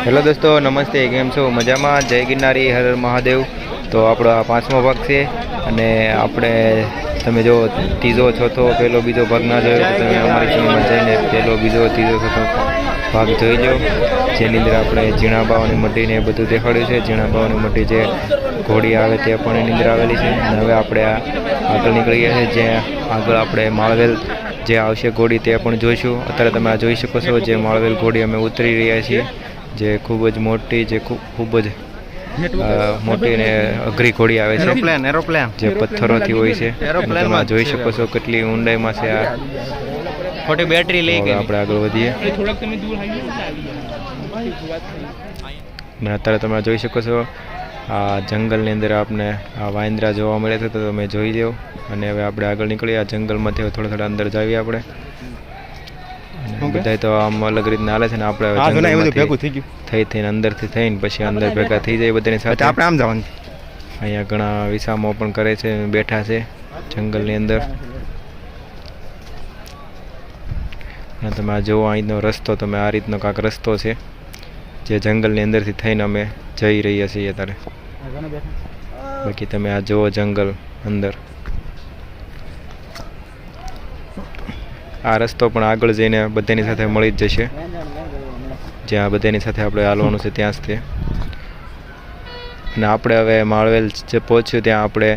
Hello દોસ્તો, નમસ્તે, કેમ છો? મજામાં? જય ગિરનારી, હર મહાદેવ. તો આપણો આ પાંચમો ભાગ છે અને આપણે તમે જો ત્રીજો, ચોથો પહેલો બીજો ભાગ ના જોયો તો તમે અમારી ચેનલમાં જઈને પહેલો બીજો, ત્રીજો, ચોથો ભાગ જોઈ લો જેની અંદર આપણે ઝીણા બાવાની મઢીને એ બધું દેખાડ્યું છે. ઝીણા બાવાની મટી જે ઘોડી આવે તે પણ એની અંદર આવેલી છે. અને હવે આપણે આ આગળ નીકળી ગયા છે જ્યાં આગળ આપણે માળવેલ જે આવશે ઘોડી તે પણ જોઈશું. અત્યારે તમે આ જોઈ શકો છો જે માળવેલ ઘોડી અમે ઉતરી રહ્યા છીએ. જે ખૂબ જ મોટી જે ખૂબ ખૂબ જ મોટી ને અઘરી ઘોડી આવે છે. એરોપ્લેન એરોપ્લેન જે પથ્થરોથી હોય છે. એરોપ્લેનમાં તમે જોઈ શકો છો કેટલી ઊંડાઈમાં છે આ. ખોટી બેટરી લઈ ગઈ. આપણે આગળ વધીએ. અને અત્યારે તમે જોઈ શકો છો આ જંગલની અંદર આપને આ વાંદરા જોવા મળે છે તો તમે જોઈ લો અને હવે આપણે આગળ નીકળીએ. આ જંગલમાંથી હવે થોડા થોડા અંદર જઈએ આપણે. બધાય તો આમ અલગ રીતના હાલે છે ને આપણે હા જો એ બધું ભેગું થઈ ગયું. થઈ થઈને અંદરથી થઈને પછી અંદર ભેગા થઈ જાય બધાની સાથે. આપણે આમ જવાનું અહીંયા ઘણા વિસામો પણ કરે છે બેઠા છે જંગલની અંદર. અને તમે આ જુઓ અહીંનો રસ્તો તમે આ રીતનો કાંક રસ્તો છે જે જંગલની અંદરથી થઈને અમે જઈ રહ્યા છીએ અત્યારે. બાકી તમે આ જુઓ જંગલ અંદર. આ રસ્તો પણ આગળ જઈને બધાની સાથે મળી જ જશે. જ્યાં બધાની સાથે આપણે હાલવાનું છે ત્યાં જ અને આપણે હવે માળવેલ જે પહોંચ્યું ત્યાં આપણે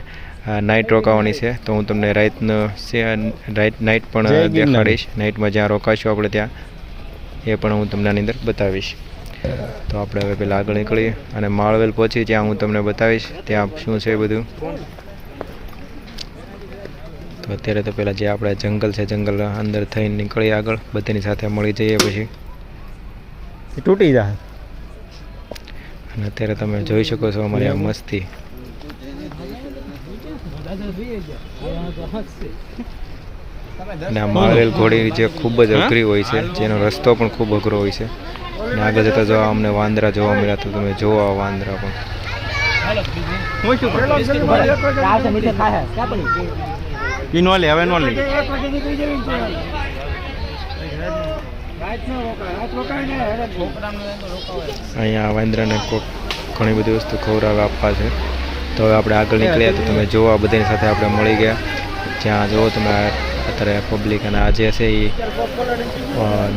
નાઇટ રોકાવાની છે. તો હું તમને રાઈતનું રાઈટ નાઇટ પણ દેખાડીશ. નાઇટમાં જ્યાં રોકાશું આપણે ત્યાં એ પણ હું તમને આની અંદર બતાવીશ. તો આપણે હવે પહેલાં આગળ નીકળીએ અને માળવેલ પહોંચી ત્યાં હું તમને બતાવીશ. ત્યાં શું છે બધું. તો અત્યારે તો પહેલાં જે આપણે જંગલ છે જંગલ અંદર થઈને નીકળીએ આગળ બધાની સાથે મળી જઈએ પછી. તૂટી જાય. અને અત્યારે તમે જોઈ શકો છો અમારી આ મસ્તી. અને આ માળવેલ ઘોડી જે ખૂબ જ અઘરી હોય છે જેનો રસ્તો પણ ખૂબ અઘરો હોય છે. અને આગળ જતા જોવા અમને વાંદરા જોવા મળ્યા તો તમે જોવો આ વાંદરા પણ. શું નો લે હવે નો લે. અહીંયા વાંદરાને કોક ઘણી બધી વસ્તુ ખવડાવે આપવા છે. તો હવે આપણે આગળ નીકળ્યા તો તમે જોવા આ બધાની સાથે આપણે મળી ગયા. જ્યાં જુઓ તમે અત્યારે પબ્લિક અને આજે છે એ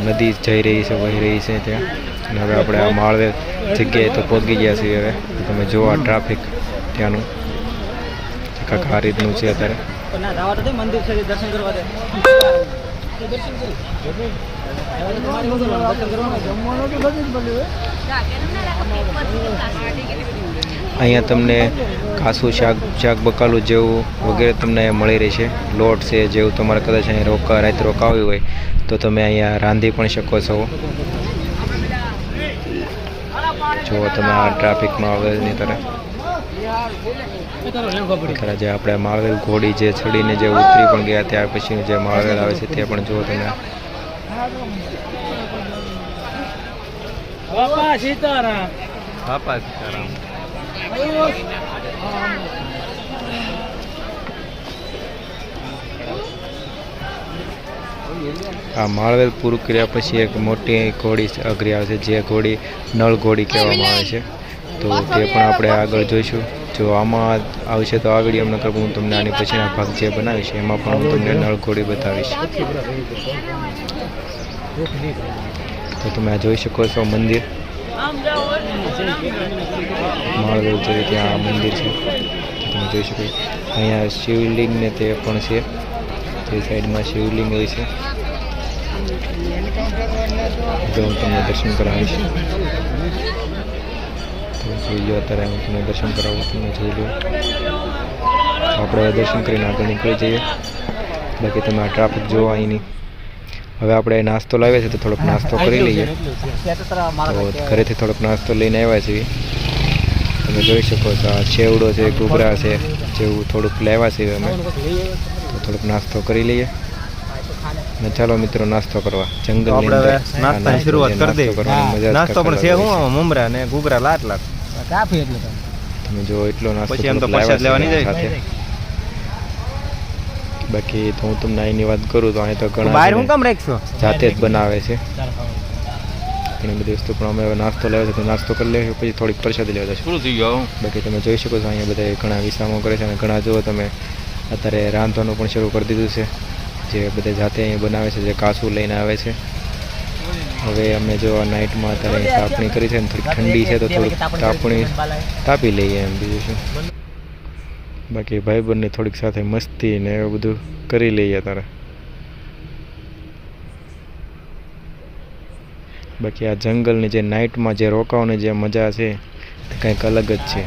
નદી જઈ રહી છે વહી રહી છે ત્યાં. અને હવે આપણે આ માળવે જગ્યાએ તો પહોંચી ગયા છીએ હવે. તમે જોવા આ ટ્રાફિક ત્યાંનું. કાંક આ રીતનું છે અત્યારે. મંદિર છે દર્શન કરવા દે. અહીંયા તમને કાસું શાક શાક બકાલું જેવું વગેરે તમને મળી રહેશે. લોટ છે, જેવું તમારે કદાચ અહીંયા રોકા, રાત રોકાવી હોય, તો તમે અહીંયા રાંધી પણ શકો છો. જો તમે આ ટ્રાફિકમાં આવેલની તરફ. ખરા જે આપણે માળવેલ ઘોડી જે ચડીને જે ઉતરી પણ ગયા ત્યાર પછી જે માળવેલ આવે છે તે પણ જુઓ તમે. બાપા સીતારામ. બાપા સીતારામ. આ માળવેલ પૂરું કર્યા પછી એક મોટી ઘોડી અઘરી આવે છે જે ઘોડી નળ ઘોડી કહેવામાં આવે છે. તો તે પણ આપણે આગળ જોઈશું. જો આમાં આવશે તો આગળ એમને નકર હું તમને આની પછીના ભાગ જે બનાવીશ એમાં પણ હું તમને નળઘોડી બતાવીશ. તો તમે આ જોઈ શકો છો મંદિર. માળવેલ જે ત્યાં આ મંદિર છે. તો તમે જોઈ શકો અહીંયા શિવલિંગ ને તે પણ છે. તે સાઈડમાં શિવલિંગ હોય છે. જો હું તમને દર્શન કરાવીશ. તો જોઈ લો અત્યારે હું તમને દર્શન કરાવું તમને જોઈ લો આપણે દર્શન કરીને આગળ નીકળી જઈએ. બાકી તમે આ ટ્રાફિક જોવો અહીંની. હવે આપણે નાસ્તો લાવ્યા છે તો થોડોક નાસ્તો કરી લઈએ. તો ઘરેથી થોડોક નાસ્તો લઈને આવ્યા છીએ. તમે જોઈ શકો છો આ છેવડો છે ઘૂઘરા છે જેવું થોડુંક લેવા છીએ અમે. તો થોડોક નાસ્તો કરી લઈએ. ને ચાલો મિત્રો નાસ્તો કરવા. જંગલ નાસ્તાની નાસ્તો શરૂઆત કરી દઈએ. મજા નાસ્તો પણ છે હું મમરા ને ઘૂઘરા લાટ લાટ. કાફી એટલે તો. તમે જો એટલો નાસ્તો પછી એમ તો પ્રસાદ લેવાની જાય. બાકી તો હું તમને અહીંની વાત કરું તો અહીં તો ઘણા બહાર હું કામ રાખશો? જાતે જ બનાવે છે. ઘણી બધી વસ્તુ પણ અમે નાસ્તો લેવો છે તો નાસ્તો કરી લેશો પછી થોડીક પ્રસાદી લેવા જશું. પૂરું થઈ ગયો બાકી તમે જોઈ શકો છો અહીંયા બધા ઘણા વિસામો કરે છે અને ઘણા જુઓ તમે અત્યારે રાંધવાનું પણ શરૂ કરી દીધું છે. જે બધા જાતે અહીંયા બનાવે છે જે કાસું લઈને આવે છે. હવે અમે જો નાઇટમાં અત્યારે તાપણી કરી છે ને, થોડીક ઠંડી છે તો થોડીક તાપણી તાપી લઈએ એમ બીજું શું. બાકી ભાઈબંધની થોડીક સાથે મસ્તી ને એવું બધું કરી લઈએ તારે બાકી આ જંગલની જે નાઇટમાં જે રોકાવાની જે મજા છે, તે કંઈક અલગ જ છે.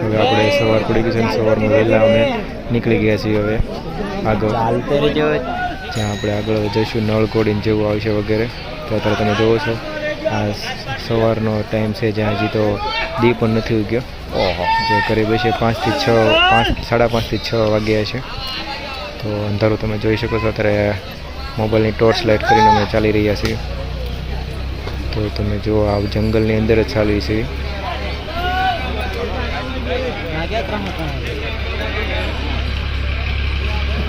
હવે આપણે સવાર પડી ગઈ છે સવારમાં વહેલા અમે નીકળી ગયા છીએ હવે આગળ. જ્યાં આપણે આગળ જઈશું નળ જેવું આવશે વગેરે. તો અત્યારે તમે જોવો છો આ સવારનો ટાઈમ છે જ્યાં હજી તો દી પણ નથી ઉગ્યો. ઓહો. જે કરીબ છે પાંચથી છ પાંચ સાડા પાંચથી છ વાગ્યા છે. તો અંધારું તમે જોઈ શકો છો અત્યારે મોબાઈલની ટોર્ચ લાઇટ કરીને અમે ચાલી રહ્યા છીએ. તો તમે જુઓ આ જંગલની અંદર જ ચાલી છીએ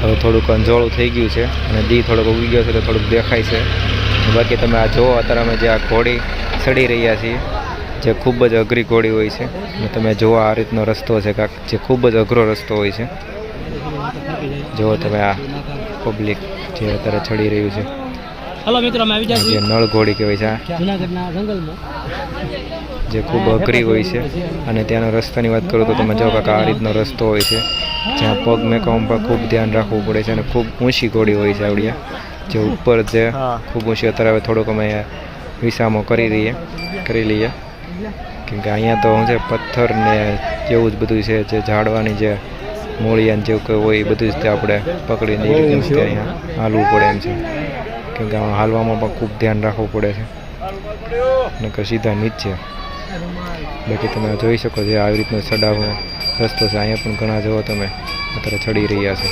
હવે થોડુંક અંજોળું થઈ ગયું છે અને દી થોડોક ઉગી ગયો છે તો થોડુંક દેખાય છે. બાકી તમે આ જુઓ અત્યારે અમે જે આ ઘોડી ચડી રહ્યા છીએ જે ખૂબ જ અઘરી ઘોડી હોય છે. અને તમે જુઓ આ રીતનો રસ્તો છે કાંક જે ખૂબ જ અઘરો રસ્તો હોય છે. જુઓ તમે આ પબ્લિક જે અત્યારે ચડી રહ્યું છે. હલો મિત્રો અમે આવી નળ ઘોડી કહેવાય છે આ. જુનાગઢના જંગલમાં. જે ખૂબ અઘરી હોય છે. અને ત્યાંના રસ્તાની વાત કરું તો તમે જો કાકા આ રીતનો રસ્તો હોય છે જ્યાં પગ મેકવામાં પણ ખૂબ ધ્યાન રાખવું પડે છે અને ખૂબ ઊંચી ઘોડી હોય છે આવડિયા જે ઉપર છે ખૂબ ઊંચી અત્યારે હવે થોડોક અમે વિસામો કરી દઈએ કરી લઈએ. કેમ કે અહીંયા તો શું છે પથ્થર ને જેવું જ બધું છે જે ઝાડવાની જે મૂળિયા જેવું કંઈ હોય એ બધું જ તે આપણે પકડીને એ રીતનું અહીંયા હાલવું પડે એમ છે. કેમ કે હાલવામાં પણ ખૂબ ધ્યાન રાખવું પડે છે. નકર સીધા નીચે. બાકી તમે જોઈ શકો છો આવી રીતનો ચડાવનો રસ્તો છે. અહીંયા પણ ઘણા જુઓ તમે. અત્યારે ચડી રહ્યા છે.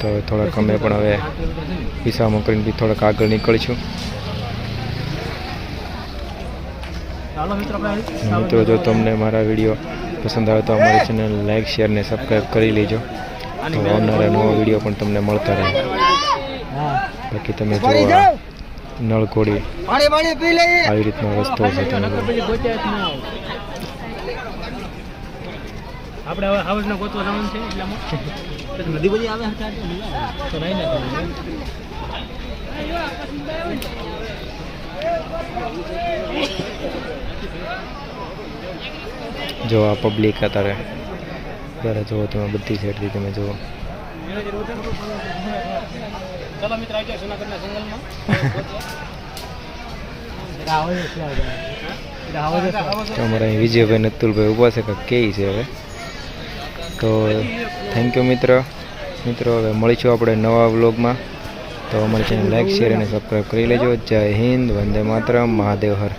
તો થોડાક અમે પણ હવે પીસામાં કરીને બી થોડાક આગળ નીકળીશું. મિત્રો, જો તમને મારા વીડિયો પસંદ આવે તો અમારી ચેનલ લાઇક શેર ને સબસ્ક્રાઈબ કરી લેજો. તો આવનારા નવા વીડિયો પણ તમને મળતા રહે. બાકી તમે આ નળકોડી પાણી પાણી પી લઈએ આવી રીતનો રસ્તો છે તમે જુઓ. પછી ગોત્યા જ ના આવો. આપણે હવે હાવજને ગોતવા જવાનું છે એટલામાં પછી નદી બધી આવે હટાર તો નહીં આવે. તો નહીં ને જો આ પબ્લિક અત્યારે અત્યારે જુઓ તમે બધી સાઈડથી તમે જુઓ ચાલો મિત્ર વિજયભાઈ નતુલભાઈ ઊભા છે કે કેઈ છે હવે. તો થેન્ક યુ મિત્ર. મિત્રો, હવે મળીશું આપણે નવા વ્લોગમાં. તો અમારી ચેનલ લાઈક શેર અને સબસ્ક્રાઈબ કરી લેજો. જય હિન્દ, વંદે માતરમ, મહાદેવ હર.